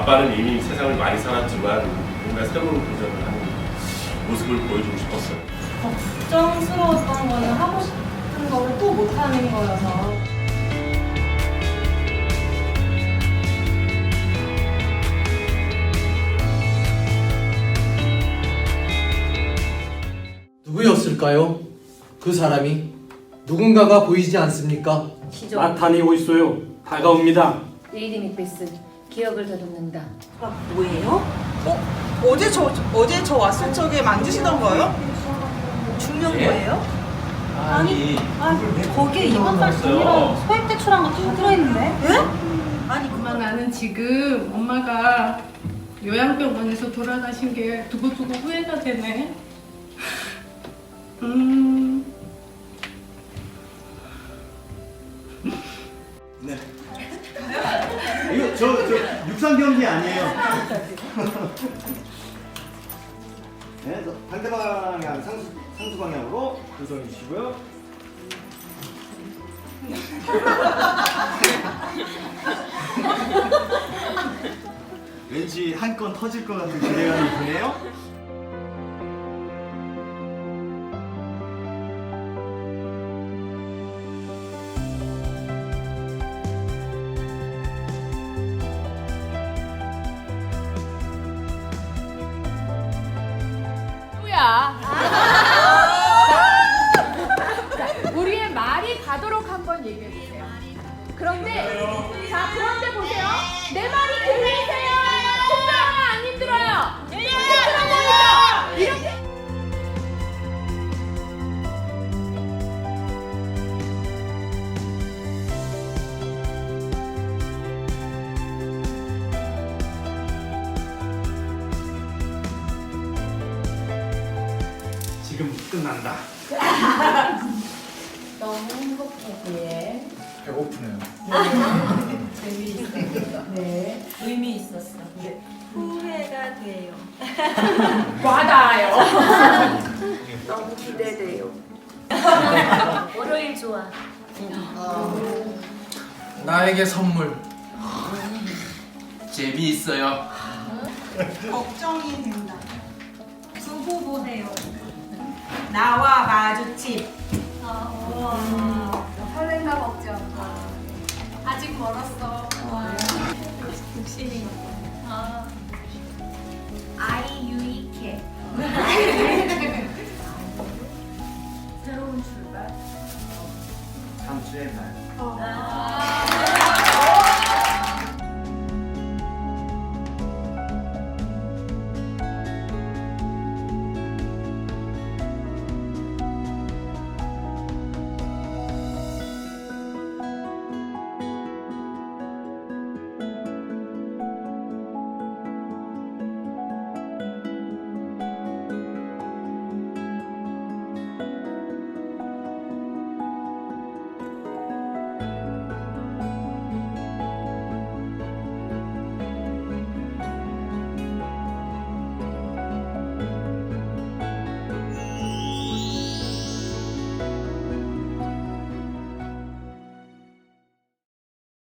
아빠는 이미 세상을 많이 살았지만 뭔가 새로운 도전을 하는 모습을 보여주고 싶었어요. 걱정스러웠던 거는 하고 싶은 거를 또 못하는 거여서 누구였을까요? 그 사람이 누군가가 보이지 않습니까? 시조 나타내고 있어요. 다가옵니다. 레이디 미패스 기억을 더듬는다 뭐예요? 어? 어제 저 어제 저 왔을 적에 만드시던 거예요? 중요한 거예요? 아니, 아니 거기에 이번 달 돈이랑 소액 대출한 거 다 들어있는데? 예? 아니 엄마 나는 지금 엄마가 요양병원에서 돌아가신 게 두고두고 후회가 되네. 음. 이거 저, 저 육상 경기 아니에요. 네, 저 반대 방향 상수, 상수 방향으로 조정해 주시고요. 왠지 한 건 터질 것 같은 기대감이 드네요. 자, 우리의 말이 가도록 한번 얘기해 주세요. 그런데 자 그런데 보세요. 내 말이 들리세요? 끝난다. 너무 행복해 배고프네요. 네 의미 있었어 후회가 돼요. 와닿아요. 너무 기대돼요. 월요일 좋아 나에게 선물. 재미있어요. 걱정이 된다. 두고 보세요. 나와 마주침. 설렌가 걱정. 아직 멀었어. 아이 유익해. 새로운 출발. 다음 주에 날. 아,